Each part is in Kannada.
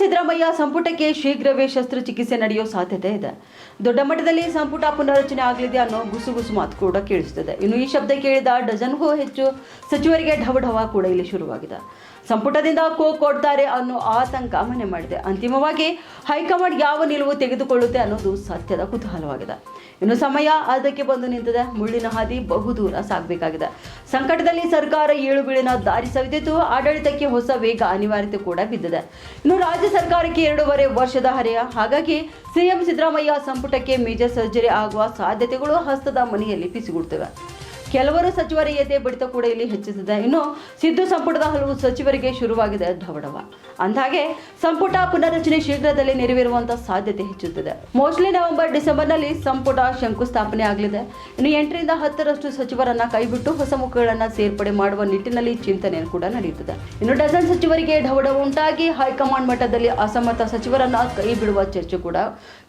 ಸಿದ್ದರಾಮಯ್ಯ ಸಂಪುಟಕ್ಕೆ ಶೀಘ್ರವೇ ಶಸ್ತ್ರಚಿಕಿತ್ಸೆ ನಡೆಯೋ ಸಾಧ್ಯತೆ ಇದೆ. ದೊಡ್ಡ ಮಟ್ಟದಲ್ಲಿ ಸಂಪುಟ ಪುನರಚನೆ ಆಗಲಿದೆ ಅನ್ನೋ ಗುಸುಗುಸು ಮಾತು ಕೂಡ ಕೇಳಿಸುತ್ತದೆ ಇನ್ನು ಈ ಶಬ್ದ ಕೇಳಿದ ಡಜನ್ಗೂ ಹೆಚ್ಚು ಸಚಿವರಿಗೆ ಢವಢವ ಕೂಡ ಇಲ್ಲಿ ಶುರುವಾಗಿದೆ. ಸಂಪುಟದಿಂದ ಕೋ ಕೊಡ್ತಾರೆ ಅನ್ನೋ ಆತಂಕ ಮನೆ ಮಾಡಿದೆ. ಅಂತಿಮವಾಗಿ ಹೈಕಮಾಂಡ್ ಯಾವ ನಿಲುವು ತೆಗೆದುಕೊಳ್ಳುತ್ತೆ ಅನ್ನೋದು ಸತ್ಯದ ಕುತೂಹಲವಾಗಿದೆ. ಇನ್ನು ಸಮಯ ಅದಕ್ಕೆ ಬಂದು ನಿಂತಿದೆ. ಮುಳ್ಳಿನ ಹಾದಿ ಬಹುದೂರ ಸಾಗಬೇಕಾಗಿದೆ. ಸಂಕಟದಲ್ಲಿ ಸರ್ಕಾರ ಏಳು ಬೀಳಿನ ದಾರಿ ಸವಿದಿದ್ದು ಆಡಳಿತಕ್ಕೆ ಹೊಸ ವೇಗ ಅನಿವಾರ್ಯತೆ ಕೂಡ ಬಿದ್ದಿದೆ. ಇನ್ನು ರಾಜ್ಯ ಸರ್ಕಾರಕ್ಕೆ ಎರಡೂವರೆ ವರ್ಷದ ಹರೆಯ. ಹಾಗಾಗಿ ಸಿಎಂ ಸಿದ್ದರಾಮಯ್ಯ ಸಂಪುಟಕ್ಕೆ ಮೇಜರ್ ಸರ್ಜರಿ ಆಗುವ ಸಾಧ್ಯತೆಗಳು ಹಸ್ತದ ಮನೆಯಲ್ಲಿ ಪಿಸಿಗುಡ್ತವೆ. ಕೆಲವರು ಸಚಿವರ ಎದೆ ಬಡಿತ ಕೂಡ ಇಲ್ಲಿ ಹೆಚ್ಚಿಸಿದೆ. ಇನ್ನು ಸಿದ್ದು ಸಂಪುಟದ ಹಲವು ಸಚಿವರಿಗೆ ಶುರುವಾಗಿದೆ ಢವಢವ ಅಂದಾಗೆ ಸಂಪುಟ ಪುನರಚನೆ ಶೀಘ್ರದಲ್ಲಿ ನೆರವೇರುವಂತ ಸಾಧ್ಯತೆ ಹೆಚ್ಚುತ್ತದೆ. ಮೋಸ್ಟ್ಲಿ ನವೆಂಬರ್ ಡಿಸೆಂಬರ್ನಲ್ಲಿ ಸಂಪುಟ ಶಂಕುಸ್ಥಾಪನೆ ಆಗಲಿದೆ. ಇನ್ನು ಎಂಟರಿಂದ ಹತ್ತರಷ್ಟು ಸಚಿವರನ್ನ ಕೈಬಿಟ್ಟು ಹೊಸ ಮುಖಗಳನ್ನ ಸೇರ್ಪಡೆ ಮಾಡುವ ನಿಟ್ಟಿನಲ್ಲಿ ಚಿಂತನೆ ಕೂಡ ನಡೆಯುತ್ತದೆ. ಇನ್ನು ಡಜನ್ ಸಚಿವರಿಗೆ ಢವಢವ ಉಂಟಾಗಿ ಹೈಕಮಾಂಡ್ ಮಟ್ಟದಲ್ಲಿ ಅಸಮರ್ಥ ಸಚಿವರನ್ನ ಕೈ ಬಿಡುವ ಚರ್ಚೆ ಕೂಡ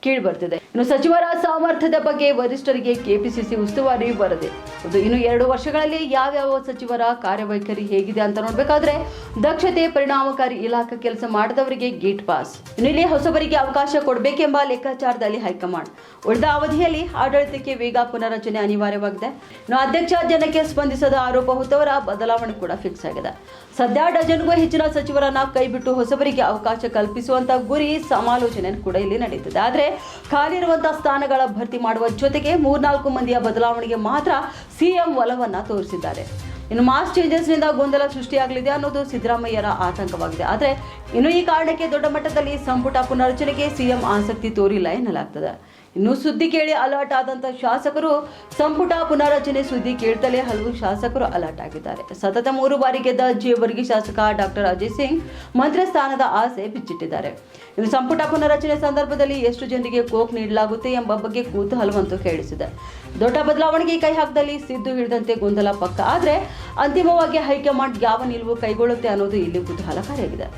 ಕೇಳಿಬರ್ತಿದೆ ಇನ್ನು ಸಚಿವರ ಸಾಮರ್ಥ್ಯದ ಬಗ್ಗೆ ವರಿಷ್ಠರಿಗೆ ಕೆಪಿಸಿಸಿ ಉಸ್ತುವಾರಿ ಬರದೆ ಇನ್ನು ಎರಡು ವರ್ಷಗಳಲ್ಲಿ ಯಾವ್ಯಾವ ಸಚಿವರ ಕಾರ್ಯವೈಖರಿ ಹೇಗಿದೆ ಅಂತ ನೋಡ್ಬೇಕಾದ್ರೆ, ದಕ್ಷತೆ ಪರಿಣಾಮಕಾರಿ ಇಲಾಖೆ ಕೆಲಸ ಮಾಡಿದವರಿಗೆ ಗೇಟ್ ಪಾಸ್. ಇಲ್ಲಿ ಹೊಸಬರಿಗೆ ಅವಕಾಶ ಕೊಡಬೇಕೆಂಬ ಲೆಕ್ಕಾಚಾರದಲ್ಲಿ ಹೈಕಮಾಂಡ್. ಉಳಿದ ಅವಧಿಯಲ್ಲಿ ಆಡಳಿತಕ್ಕೆ ವೇಗ ಪುನರಚನೆ ಅನಿವಾರ್ಯವಾಗಿದೆ. ಇನ್ನು ಅಧ್ಯಕ್ಷ ಜನಕ್ಕೆ ಸ್ಪಂದಿಸದ ಆರೋಪ ಹೊತ್ತವರ ಬದಲಾವಣೆ ಕೂಡ ಫಿಕ್ಸ್ ಆಗಿದೆ. ಸದ್ಯ ಡಜನ್ಗೂ ಹೆಚ್ಚಿನ ಸಚಿವರನ್ನ ಕೈಬಿಟ್ಟು ಹೊಸಬರಿಗೆ ಅವಕಾಶ ಕಲ್ಪಿಸುವಂತ ಗುರಿ ಸಮಾಲೋಚನೆ ಕೂಡ ಇಲ್ಲಿ ನಡೆಯುತ್ತದೆ ಆದ್ರೆ ಖಾಲಿ ಇರುವಂತಹ ಸ್ಥಾನಗಳ ಭರ್ತಿ ಮಾಡುವ ಜೊತೆಗೆ ಮೂರ್ನಾಲ್ಕು ಮಂದಿಯ ಬದಲಾವಣೆಗೆ ಮಾತ್ರ ಸಿಎಂ ಒಲವನ್ನ ತೋರಿಸಿದ್ದಾರೆ. ಇನ್ನು ಮಾಸ್ ಚೇಂಜಸ್ನಿಂದ ಗೊಂದಲ ಸೃಷ್ಟಿಯಾಗಲಿದೆ ಅನ್ನೋದು ಸಿದ್ದರಾಮಯ್ಯರ ಆತಂಕವಾಗಿದೆ. ಆದರೆ ಇನ್ನು ಈ ಕಾರಣಕ್ಕೆ ದೊಡ್ಡ ಮಟ್ಟದಲ್ಲಿ ಸಂಪುಟ ಪುನರ್ರಚನೆಗೆ ಸಿಎಂ ಆಸಕ್ತಿ ತೋರಿಲ್ಲ ಎನ್ನಲಾಗ್ತದೆ. ಇನ್ನು ಸುದ್ದಿ ಕೇಳಿ ಅಲರ್ಟ್ ಆದಂತ ಶಾಸಕರು ಸಂಪುಟ ಪುನರಚನೆ ಸುದ್ದಿ ಕೇಳ್ತಲೇ ಹಲವು ಶಾಸಕರು ಅಲರ್ಟ್ ಆಗಿದ್ದಾರೆ. ಸತತ ಮೂರು ಬಾರಿ ಗೆದ್ದ ಜೇವರ್ಗಿ ಶಾಸಕ ಡಾಕ್ಟರ್ ಅಜಯ್ ಸಿಂಗ್ ಮಂತ್ರಿ ಸ್ಥಾನದ ಆಸೆ ಬಿಚ್ಚಿಟ್ಟಿದ್ದಾರೆ. ಇನ್ನು ಸಂಪುಟ ಪುನರಚನೆ ಸಂದರ್ಭದಲ್ಲಿ ಎಷ್ಟು ಜನರಿಗೆ ಕೋಕ್ ನೀಡಲಾಗುತ್ತೆ ಎಂಬ ಬಗ್ಗೆ ಕೂತೂಹಲವಂತೂ ಕೇಳಿಸಿದೆ. ದೊಡ್ಡ ಬದಲಾವಣೆಗೆ ಕೈ ಹಾಕದಲ್ಲಿ ಸಿದ್ದು ಹಿಡಿದಂತೆ ಗೊಂದಲ ಪಕ್ಕ. ಆದರೆ ಅಂತಿಮವಾಗಿ ಹೈಕಮಾಂಡ್ ಯಾವ ನಿಲುವು ಕೈಗೊಳ್ಳುತ್ತೆ ಅನ್ನೋದು ಇಲ್ಲಿ ಕುತೂಹಲಕಾರಿಯಾಗಿದೆ.